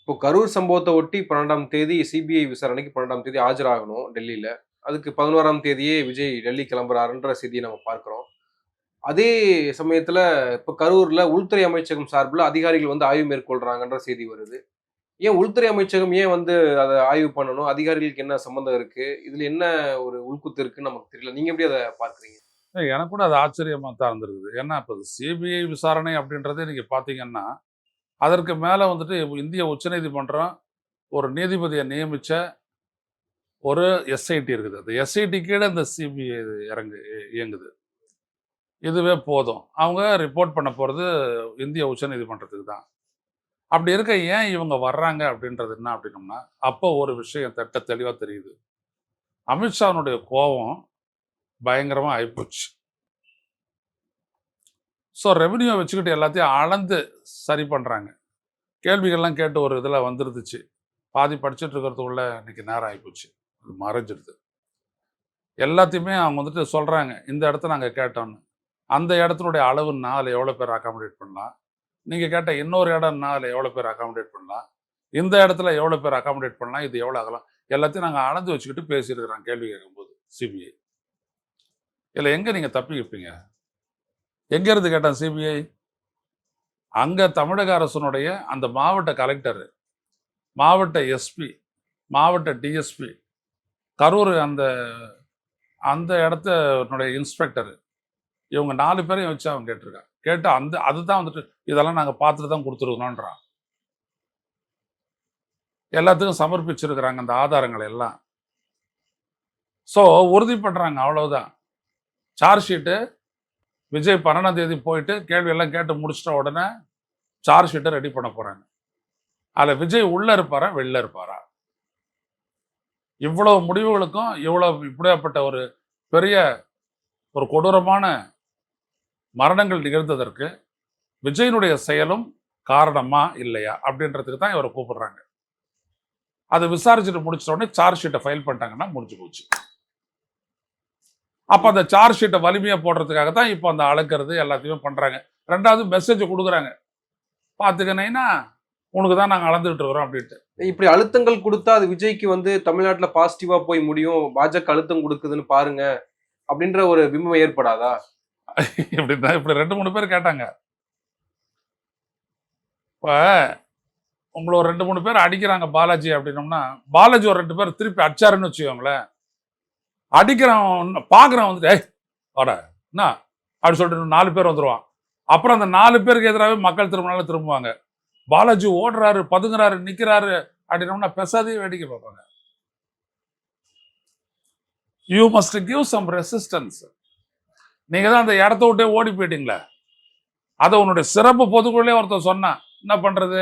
இப்போ கரூர் சம்பவத்தை ஒட்டி பன்னெண்டாம் தேதி சிபிஐ விசாரணைக்கு பன்னெண்டாம் தேதி ஆஜராகணும் டெல்லியில். அதுக்கு பதினோராம் தேதியே விஜய் டெல்லி கிளம்புறாருன்ற செய்தியை நம்ம பார்க்குறோம். அதே சமயத்தில் இப்போ கரூரில் உள்துறை அமைச்சகம் சார்பில் அதிகாரிகள் வந்து ஆய்வு மேற்கொள்கிறாங்கன்ற செய்தி வருது. ஏன் உள்துறை அமைச்சகம் ஏன் வந்து அதை ஆய்வு பண்ணணும்? அதிகாரிகளுக்கு என்ன சம்மந்தம் இருக்கு? இதுல என்ன ஒரு உள்குத்து இருக்குன்னு நமக்கு தெரியல. நீங்க எப்படி அதை பார்க்குறீங்க? எனக்கு கூட அது ஆச்சரியமா தான் இருந்திருக்குது. ஏன்னா இப்போ சிபிஐ விசாரணை அப்படின்றதே நீங்க பாத்தீங்கன்னா அதற்கு மேல வந்துட்டு இந்திய உச்சநீதிமன்றம் ஒரு நீதிபதியை நியமிச்ச ஒரு எஸ்ஐடி இருக்குது. அந்த எஸ்ஐடி கீழே இந்த சிபிஐ இறங்கு இயங்குது. இதுவே போதும். அவங்க ரிப்போர்ட் பண்ண போகிறது இந்திய உச்சநீதிமன்றத்துக்கு தான். அப்படி இருக்க ஏன் இவங்க வர்றாங்க அப்படின்றது என்ன அப்படின்னோம்னா அப்போ ஒரு விஷயம் தட்ட தெளிவாக தெரியுது. அமித்ஷானுடைய கோபம் பயங்கரமாக ஆயிப்போச்சு. ஸோ ரெவென்யூ வச்சுக்கிட்டு எல்லாத்தையும் அளந்து சரி பண்ணுறாங்க கேள்விகள்லாம் கேட்டு ஒரு இதில் வந்துருந்துச்சு. பாதி படிச்சுட்டு இருக்கிறதுக்குள்ள இன்னைக்கு நேரம் ஆகிப்போச்சு அது மறைஞ்சிடுது. எல்லாத்தையுமே அவங்க வந்துட்டு சொல்கிறாங்க இந்த இடத்த நாங்கள் கேட்டோன்னு அந்த இடத்தினுடைய அளவு நாலு எவ்வளோ பேர் அக்காமடேட் பண்ணலாம்? நீங்கள் கேட்ட இன்னொரு இடம் அதில் எவ்வளோ பேர் அகாமடேட் பண்ணலாம்? இந்த இடத்துல எவ்வளோ பேர் அகாமடேட் பண்ணலாம்? இது எவ்வளோ ஆகலாம் எல்லாத்தையும் நாங்கள் அளந்து வச்சுக்கிட்டு பேசியிருக்கிறோம் கேள்வி கேட்கும்போது சிபிஐ இல்லை எங்கே நீங்கள் தப்பிக்கிப்பீங்க எங்கேருந்து கேட்டான் சிபிஐ அங்கே தமிழக அரசனுடைய அந்த மாவட்ட கலெக்டர் மாவட்ட எஸ்பி மாவட்ட டிஎஸ்பி கரூர் அந்த அந்த இடத்தனுடைய இன்ஸ்பெக்டர் இவங்க நாலு பேரையும் வச்சு அவன் கேட்டிருக்கான் கேட்டு அந்த அதுதான் வந்துட்டு இதெல்லாம் நாங்கள் பார்த்துட்டு தான் கொடுத்துருக்கணுன்றான் எல்லாத்துக்கும் சமர்ப்பிச்சிருக்கிறாங்க அந்த ஆதாரங்கள் எல்லாம். ஸோ உறுதி பண்ணுறாங்க அவ்வளவுதான். சார்ஜ் ஷீட்டு விஜய் பன்னெண்டாம் தேதி போயிட்டு கேள்வி எல்லாம் கேட்டு முடிச்சிட்ட உடனே சார்ஜ் ஷீட்டை ரெடி பண்ண போறாங்க. அதில் விஜய் உள்ளே இருப்பாரா வெளில இருப்பாரா? இவ்வளவு முடிவுகளுக்கும் இவ்வளோ இப்படியாப்பட்ட ஒரு பெரிய ஒரு கொடூரமான மரணங்கள் நிகழ்ந்ததற்கு விஜயனுடைய செயலும் காரணமா இல்லையா அப்படின்றதுக்கு தான் இவரை கூப்பிடுறாங்க. அதை விசாரிச்சுட்டு முடிச்சிட்ட உடனே சார்ஜ் ஷீட்டை ஃபைல் பண்ணிட்டாங்கன்னா முடிஞ்சு போச்சு. அப்போ அந்த சார்ஜ் ஷீட்டை வலிமையாக போடுறதுக்காக தான் இப்போ அந்த அளக்கிறது எல்லாத்தையுமே பண்ணுறாங்க ரெண்டாவது மெசேஜ் கொடுக்குறாங்க. பார்த்துக்கணைன்னா உனக்கு தான் நாங்கள் அளந்துகிட்டு இருக்கிறோம் அப்படின்ட்டு. இப்படி அழுத்தங்கள் கொடுத்தா அது விஜய்க்கு வந்து தமிழ்நாட்டில் பாசிட்டிவாக போய் முடியும். பாஜக அழுத்தம் கொடுக்குதுன்னு பாருங்க அப்படின்ற ஒரு பிம்பம் ஏற்படாதா? இப்படின்னா இப்படி ரெண்டு மூணு பேர் கேட்டாங்க. இப்போ உங்களை ஒரு ரெண்டு மூணு பேர் அடிக்கிறாங்க பாலாஜி அப்படின்னோம்னா பாலாஜி ஒரு ரெண்டு பேர் திருப்பி அடிச்சாருன்னு வச்சுக்கோங்களேன். அடிக்கிறவன் பார்க்குறவன் வந்துட்டு ஏய் என்ன? அப்படி சொல்லிட்டு நாலு பேர் வந்துருவான். அப்புறம் அந்த நாலு பேருக்கு எதிராகவே மக்கள் திரும்பினால திரும்புவாங்க. பாலாஜி ஓடுறாரு பதுங்குறாரு நிற்கிறாரு அப்படின்னோம்னா பெசாதையும் வேடிக்கை பார்ப்பாங்க. You must give some resistance நீங்கள் தான் அந்த இடத்த விட்டே ஓடி போயிட்டீங்களே. அதை உன்னுடைய சிறப்பு பொதுக்குழுலே ஒருத்தர் சொன்னான். என்ன பண்ணுறது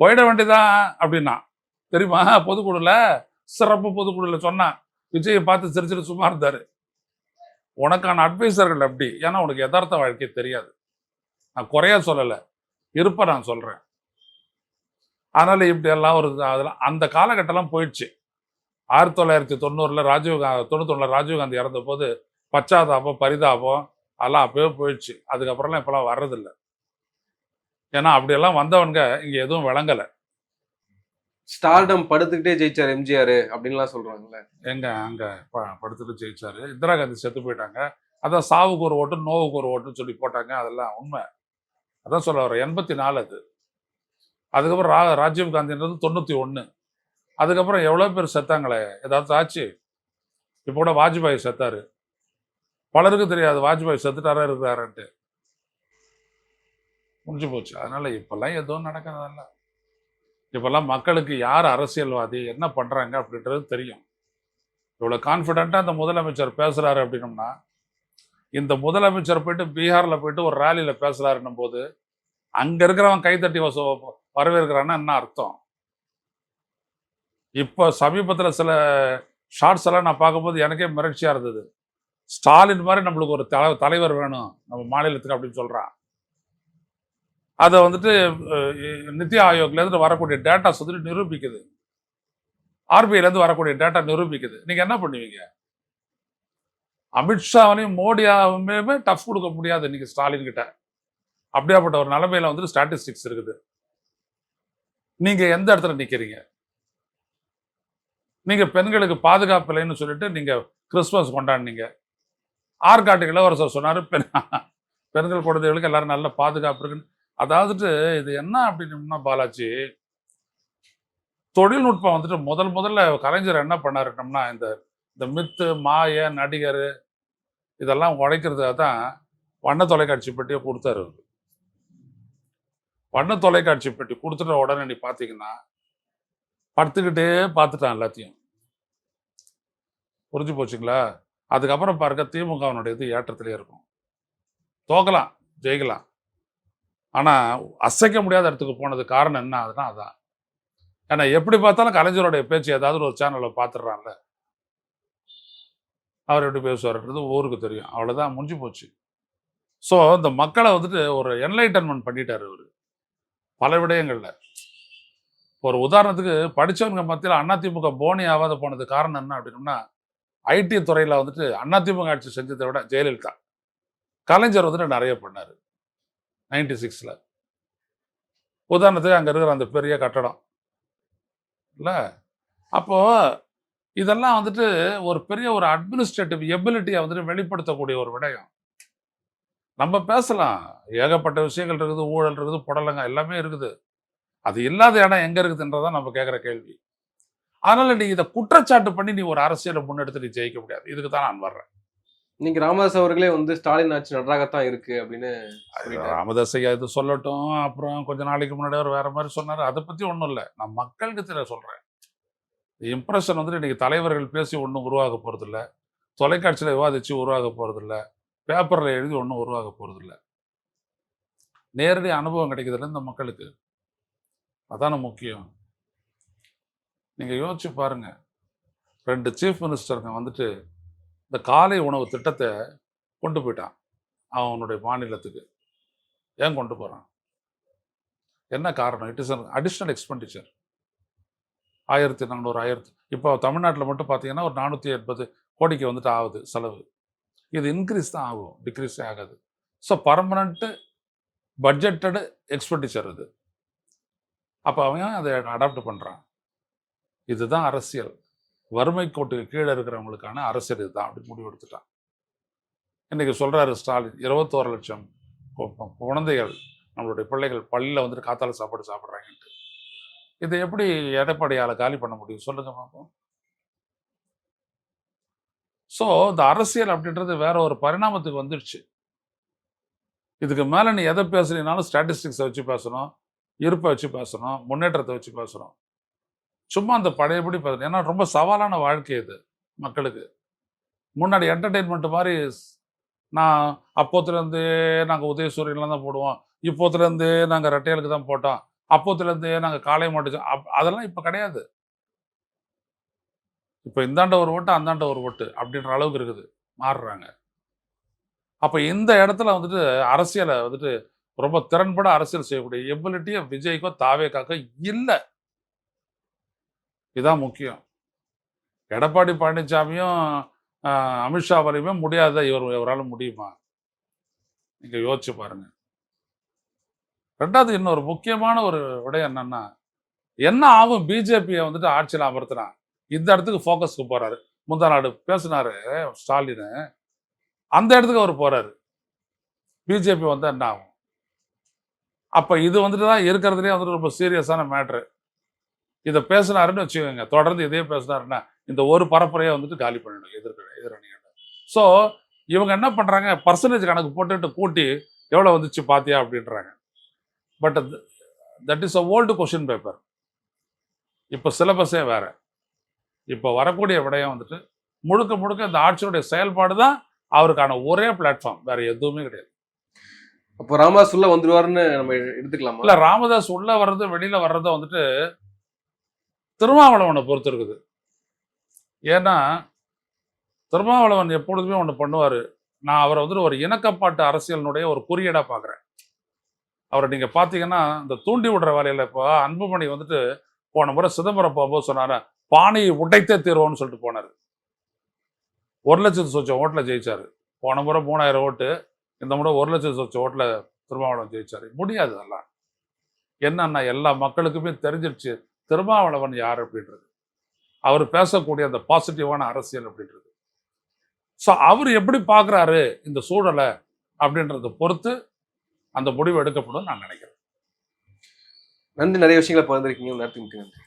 போயிட வேண்டியதான் அப்படின்னா. தெரியுமா? பொதுக்குழுல சிறப்பு பொதுக்குழுல சொன்னான். விஜயை பார்த்து சிரிச்சிட்டு சும்மா இருந்தார். உனக்கான அட்வைசர்கள் அப்படி ஏன்னா உனக்கு யதார்த்த வாழ்க்கை தெரியாது. நான் குறைய சொல்லலை. இருப்ப நான் சொல்கிறேன் அதனால் இப்படி எல்லாம் ஒரு அதெல்லாம் அந்த காலகட்டம்லாம் போயிடுச்சு. ஆயிரத்தி தொள்ளாயிரத்தி தொண்ணூறில் ராஜீவ் தொண்ணூத்தொன்னில் ராஜீவ்காந்தி இறந்த போது பச்சாதாபம் பரிதாபம் அதெல்லாம் அப்பவே போயிடுச்சு. அதுக்கப்புறம்லாம் இப்பெல்லாம் வர்றதில்ல. ஏன்னா அப்படியெல்லாம் வந்தவங்க இங்க எதுவும் விளங்கல. ஸ்டார்டம் படுத்துக்கிட்டே ஜெயிச்சார் எம்ஜிஆர் அப்படின்லாம் சொல்றாங்கல்ல. எங்க அங்க படுத்துட்டு ஜெயிச்சாரு. இந்திரா காந்தி செத்து போயிட்டாங்க. அதான் சாவுக்கு ஒரு ஓட்டு நோவுக்கு ஒரு ஓட்டுன்னு சொல்லி போட்டாங்க. அதெல்லாம் உண்மை. அதான் சொல்ல வர எண்பத்தி நாலு அது. அதுக்கப்புறம் ரா ராஜீவ் காந்தின்றது தொண்ணூத்தி ஒண்ணு அதுக்கப்புறம் எவ்வளவு பேர் செத்தாங்களே? ஏதாவது ஆச்சு? இப்போ கூட வாஜ்பாய் செத்தாரு. பலருக்கு தெரியாது வாஜ்பாய் செத்துட்டாரா இருக்கிறாருன்ட்டு முடிஞ்சு போச்சு. அதனால இப்பெல்லாம் எதுவும் நடக்கிறதில்ல. இப்பெல்லாம் மக்களுக்கு யார் அரசியல்வாதி என்ன பண்ணுறாங்க அப்படின்றது தெரியும். இவ்வளோ கான்ஃபிடென்ட்டாக அந்த முதலமைச்சர் பேசுகிறாரு அப்படின்னம்னா இந்த முதலமைச்சர் போயிட்டு பீகாரில் போயிட்டு ஒரு ரேலியில் பேசுகிறாருன்னும் போது அங்கே இருக்கிறவன் கைத்தட்டி வச வரவேற்கிறான்னா என்ன அர்த்தம்? இப்போ சமீபத்தில் சில ஷார்ட்ஸ் எல்லாம் நான் பார்க்கும்போது எனக்கே மிரட்சியாக இருந்தது. ஸ்டாலின் மாதிரி நம்மளுக்கு ஒரு தலை தலைவர் வேணும் நம்ம மாநிலத்துக்கு அப்படின்னு சொல்கிறான் அதை வந்துட்டு நித்தி ஆயோக்லேருந்து வரக்கூடிய டேட்டா வந்துட்டு நிரூபிக்குது. ஆர்பிஐலேருந்து வரக்கூடிய டேட்டா நிரூபிக்குது. நீங்கள் என்ன பண்ணுவீங்க? அமித்ஷாவையும் மோடியாவுமே டஃப் கொடுக்க முடியாது இன்னைக்கு ஸ்டாலின் கிட்ட. அப்படியாப்பட்ட ஒரு நிலைமையில வந்துட்டு ஸ்டாட்டிஸ்டிக்ஸ் இருக்குது. நீங்கள் எந்த இடத்துல நிற்கிறீங்க நீங்கள் பெண்களுக்கு பாதுகாப்பு இல்லைன்னு சொல்லிட்டு நீங்கள் கிறிஸ்துமஸ் கொண்டாடினீங்க. ஆற்காட்டு இளவரசர் சொன்னார் பெண் பெண்கள் குழந்தைகளுக்கு எல்லாரும் நல்ல பாதுகாப்பு இருக்குன்னு. அதாவது இது என்ன அப்படின்னம்னா பாலாஜி தொழில்நுட்பம் வந்துட்டு முதல் முதல்ல கலைஞர் என்ன பண்ணாருட்டோம்னா இந்த இந்த மித்து மாய நடிகர் இதெல்லாம் உழைக்கிறதுக்காக தான் வண்ண தொலைக்காட்சி பெட்டியை கொடுத்தாரு வண்ண தொலைக்காட்சி பெட்டி கொடுத்துட்ட உடனே நீ பார்த்தீங்கன்னா படுத்துக்கிட்டே பார்த்துட்டான் எல்லாத்தையும். புரிஞ்சு போச்சுங்களா? அதுக்கப்புறம் பார்க்க திமுகவினுடைய இது ஏற்றத்திலே இருக்கும். தோக்கலாம் ஜெயிக்கலாம். ஆனால் அசைக்க முடியாத இடத்துக்கு போனது காரணம் என்ன ஆகுதுன்னா அதான். ஏன்னா எப்படி பார்த்தாலும் கலைஞருடைய பேச்சு ஏதாவது ஒரு சேனலில் பார்த்துடுறான்ல. அவர் எப்படி பேசுவார்ன்றது ஊருக்கு தெரியும். அவ்வளோதான் முடிஞ்சு போச்சு. ஸோ இந்த மக்களை வந்துட்டு ஒரு என்லைட்டன்மெண்ட் பண்ணிட்டார் இவர். பல விடயங்களில். ஒரு உதாரணத்துக்கு படித்தவங்க மத்தியில் அதிமுக போனி ஆகாத போனது காரணம் என்ன அப்படின்னா ஐடி துறையில் வந்துட்டு அதிமுக ஆட்சி செஞ்சதை விட ஜெயலலிதா. கலைஞர் வந்துட்டு நிறைய பண்ணார். நைன்டி சிக்ஸில். உதாரணத்துக்கு அங்கே இருக்கிற அந்த பெரிய கட்டடம். இல்லை? அப்போது இதெல்லாம் வந்துட்டு ஒரு பெரிய ஒரு அட்மினிஸ்ட்ரேட்டிவ் எபிலிட்டியை வந்துட்டு வெளிப்படுத்தக்கூடிய ஒரு விடயம். நம்ம பேசலாம். ஏகப்பட்ட விஷயங்கள் இருக்குது ஊழல் இருக்குது புடலங்க எல்லாமே இருக்குது. அது இல்லாத இடம் எங்கே இருக்குதுன்றதான் நம்ம கேட்குற கேள்வி. அதனால நீ இதை குற்றச்சாட்டு பண்ணி நீ ஒரு அரசியலை முன்னெடுத்து நீ ஜெயிக்க முடியாது. இதுக்கு தான் நான் வர்றேன். இன்னைக்கு ராமதாஸ் அவர்களே வந்து ஸ்டாலின் ஆட்சி நன்றாகத்தான் இருக்கு அப்படின்னு. ராமதாஸ் ஐயா இது சொல்லட்டும் அப்புறம் கொஞ்ச நாளைக்கு முன்னாடி அவர் வேற மாதிரி சொன்னார். அதை பத்தி ஒன்றும் இல்லை. நான் மக்களுக்கு தெரிய சொல்றேன். இம்ப்ரெஷன் வந்துட்டு இன்னைக்கு தலைவர்கள் பேசி ஒன்றும் உருவாக போறதில்ல தொலைக்காட்சியில் விவாதிச்சு உருவாக போறதில்ல பேப்பரில் எழுதி ஒன்றும் உருவாக போறதில்ல நேரடி அனுபவம் கிடைக்கிறதுல இந்த மக்களுக்கு. அதான முக்கியம். நீங்கள் யோசிச்சு பாருங்க. ரெண்டு சீஃப் மினிஸ்டருங்க வந்துட்டு இந்த காலை உணவு திட்டத்தை கொண்டு போயிட்டான். அவனுடைய மாநிலத்துக்கு. ஏன் கொண்டு போகிறான் என்ன காரணம்? It is an additional expenditure ஆயிரத்தி நானூறு ஆயிரத்தி இப்போ தமிழ்நாட்டில் மட்டும் பார்த்தீங்கன்னா ஒரு நானூற்றி எண்பது கோடிக்கு வந்துட்டு ஆகுது செலவு. இது இன்க்ரீஸ் தான் ஆகும். டிக்ரீஸே ஆகாது. ஸோ பர்மனண்ட்டு பட்ஜெட்டடு எக்ஸ்பெண்டிச்சர் இது. அப்போ அவன் அதை அடாப்ட் பண்ணுறான் இதுதான் அரசியல். வறுமை கோட்டுக்கு கீழே இருக்கிறவங்களுக்கான அரசியல் இதுதான் அப்படி முடிவு எடுத்துட்டான். இன்றைக்கி சொல்கிறாரு ஸ்டாலின் இருபத்தோரு லட்சம் குழந்தைகள் நம்மளுடைய பிள்ளைகள் பள்ளியில் வந்துட்டு காத்தால சாப்பாடு சாப்பிட்றாங்கன்ட்டு. இதை எப்படி எடப்பாடியால் காலி பண்ண முடியும்? சொல்லுங்க பார்ப்போம் ஸோ இந்த அரசியல் அப்படின்றது வேற ஒரு பரிணாமத்துக்கு வந்துடுச்சு. இதுக்கு மேலே நீ எதை பேசுறீனாலும் ஸ்டாட்டிஸ்டிக்ஸை வச்சு பேசணும் இருப்பை வச்சு பேசணும் முன்னேற்றத்தை வச்சு பேசணும். சும்மா அந்த பழையபடி பேசணும் ஏன்னா ரொம்ப சவாலான வாழ்க்கை இது மக்களுக்கு. முன்னாடி என்டர்டெயின்மெண்ட் மாதிரி நான் அப்போத்துலேருந்து நாங்கள் உதயசூரியன்லாம் தான் போடுவோம். இப்போத்துலேருந்து நாங்கள் ரெட்டையலுக்கு தான் போட்டோம். அப்போத்துலேருந்து நாங்கள் காளை மாட்டு அப் அதெல்லாம் இப்போ கிடையாது. இப்போ இந்தாண்ட ஒரு ஓட்டு அந்தாண்ட ஒரு ஓட்டு அப்படின்ற அளவுக்கு இருக்குது. மாறுறாங்க. அப்போ இந்த இடத்துல வந்துட்டு அரசியலை வந்துட்டு ரொம்ப திறன்பட அரசியல் செய்யக்கூடிய எபிலிட்டியை விஜய்க்கோ தாவேக்காக்கோ இல்லை. இதுதான் முக்கியம். எடப்பாடி பழனிசாமியும் அமித்ஷா வரையுமே முடியாத இவர் இவரால் முடியுமா? நீங்க யோசிச்சு பாருங்க. ரெண்டாவது இன்னொரு முக்கியமான ஒரு விடயம் என்னன்னா என்ன ஆகும் பிஜேபியை வந்துட்டு ஆட்சியில் அமர்த்தினா இந்த இடத்துக்கு ஃபோக்கஸ்க்கு போறாரு. முந்தா நாடு பேசினாரு ஸ்டாலின். அந்த இடத்துக்கு அவர் போறாரு. பிஜேபி வந்தா என்ன ஆகும்? அப்ப இது வந்துட்டு தான் இருக்கிறதுலே வந்துட்டு ரொம்ப சீரியஸான மேட்ரு. இதை பேசினாருன்னு வச்சுக்கோங்க. தொடர்ந்து இதே பேசினாருன்னா இந்த ஒரு பரப்புரையை வந்துட்டு காலி பண்ணிடும் எதிர்க்க எதிரணிகள் ஸோ இவங்க என்ன பண்றாங்க? பர்சன்டேஜ் கணக்கு போட்டுட்டு கூட்டி எவ்வளோ வந்துச்சு பாத்தியா அப்படின்றாங்க. But that is a old question paper இப்போ சிலபஸே வேற. இப்போ வரக்கூடிய விடயம் வந்துட்டு முழுக்க முழுக்க இந்த ஆட்சியுடைய செயல்பாடு தான் அவருக்கான ஒரே பிளாட்ஃபார்ம் வேற எதுவுமே கிடையாது. அப்போ ராமதாஸ் உள்ள வந்துருவாருன்னு நம்ம எடுத்துக்கலாமா? இல்ல ராமதாஸ் உள்ள வர்றது வெளியில வர்றதை வந்துட்டு திருமாவளவனை பொறுத்து இருக்குது ஏன்னா திருமாவளவன் எப்பொழுதுமே ஒன்று பண்ணுவார். நான் அவரை வந்துட்டு ஒரு இணக்கப்பாட்டு அரசியலினுடைய ஒரு குறியீடாக பார்க்குறேன் அவரை நீங்கள் பார்த்தீங்கன்னா இந்த தூண்டி விடுற வேலையில் இப்போ அன்புமணி வந்துட்டு போன முறை சிதம்பரம் போகும்போது சொன்னார் பானையை உடைத்தே தீர்வோம்னு சொல்லிட்டு போனார். ஒரு லட்சத்து சொச்சம் ஓட்டில் ஜெயிச்சாரு. போன முறை மூணாயிரம் ஓட்டு இந்த முறை ஒரு லட்சத்து சொச்சம் ஓட்டில் திருமாவளவன் ஜெயிச்சாரு. முடியாது அதெல்லாம். என்னன்னா எல்லா மக்களுக்குமே தெரிஞ்சிருச்சு. திருமாவளவன் யார் அப்படின்றது? அவர் பேசக்கூடிய அந்த பாசிட்டிவான அரசியல் அப்படின்றது. ஸோ அவர் எப்படி பார்க்குறாரு இந்த சூழலை அப்படின்றத பொறுத்து அந்த முடிவு எடுக்கப்படும் நான் நினைக்கிறேன். நன்றி. நிறைய விஷயங்களை பகிர்ந்துருக்கீங்க. நேரத்துக்கு நன்றி.